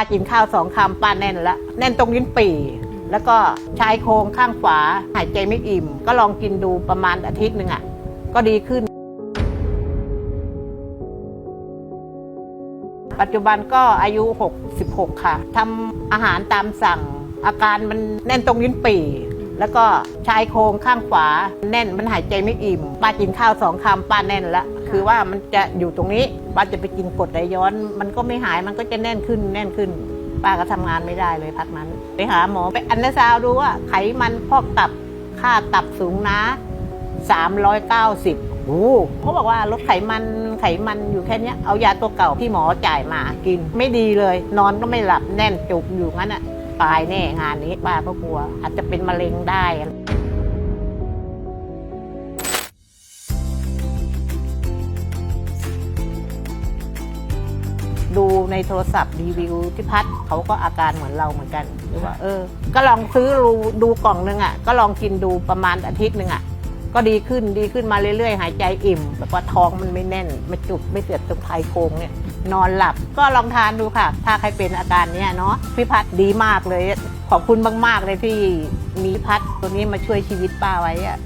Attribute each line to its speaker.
Speaker 1: ป้ากินข้าวสองคำป้าแน่นละแน่นตรงลิ้นปี่ แล้วก็ชายโครงข้างขวาหายใจไม่อิ่ม ก็ลองกินดูประมาณอาทิตย์หนึ่งอะ ก็ดีขึ้น ปัจจุบันก็อายุ 66 ค่ะทำอาหารตามสั่ง อาการมันแน่นตรงลิ้นปี่แล้วก็ชายโครงข้างขวาแน่นมันหายใจไม่อิ่มป้ากินข้าวสองคำป้าแน่นละ คือว่ามันจะอยู่ตรงนี้ป้าจะไปกินกรดไหลย้อน มันก็ไม่หายมันก็จะแน่นขึ้นแน่นขึ้น ป้าก็ทำงานไม่ได้เลยพักนั้น ไปหาหมอไปอันดาซาวด์ดูว่าไขมันพอกตับค่าตับสูงนะ390โอ้เขาบอกว่าลดไขมันไขมันอยู่แค่เนี้ยเอายาตัวเก่าที่หมอจ่ายมากินไม่ดีเลย นอนก็ไม่หลับแน่นจุกอยู่งั้นอะตายแน่งานนี้ป้าก็กลัว อาจจะเป็นมะเร็งได้ ดูในโทรศัพท์รีวิวที่พัดเขาก็อาการเหมือนเราเหมือนกันหรือว่าเออ ก็ลองซื้อดูดูกล่องนึงอะก็ลองกินดูประมาณอาทิตย์หนึ่งอะก็ดีขึ้นดีขึ้นมาเรื่อยๆ หายใจอิ่มแบบว่าท้องมันไม่แน่นไม่จุกไม่เสียดตรงไทโครงเนี่ย นอนหลับก็ลองทานดูค่ะ ถ้าใครเป็นอาการเนี้ยเนาะพี่พัดดีมากเลย ขอบคุณมากๆเลยที่มีพัดตัวนี้มาช่วยชีวิตป้าไว้อะ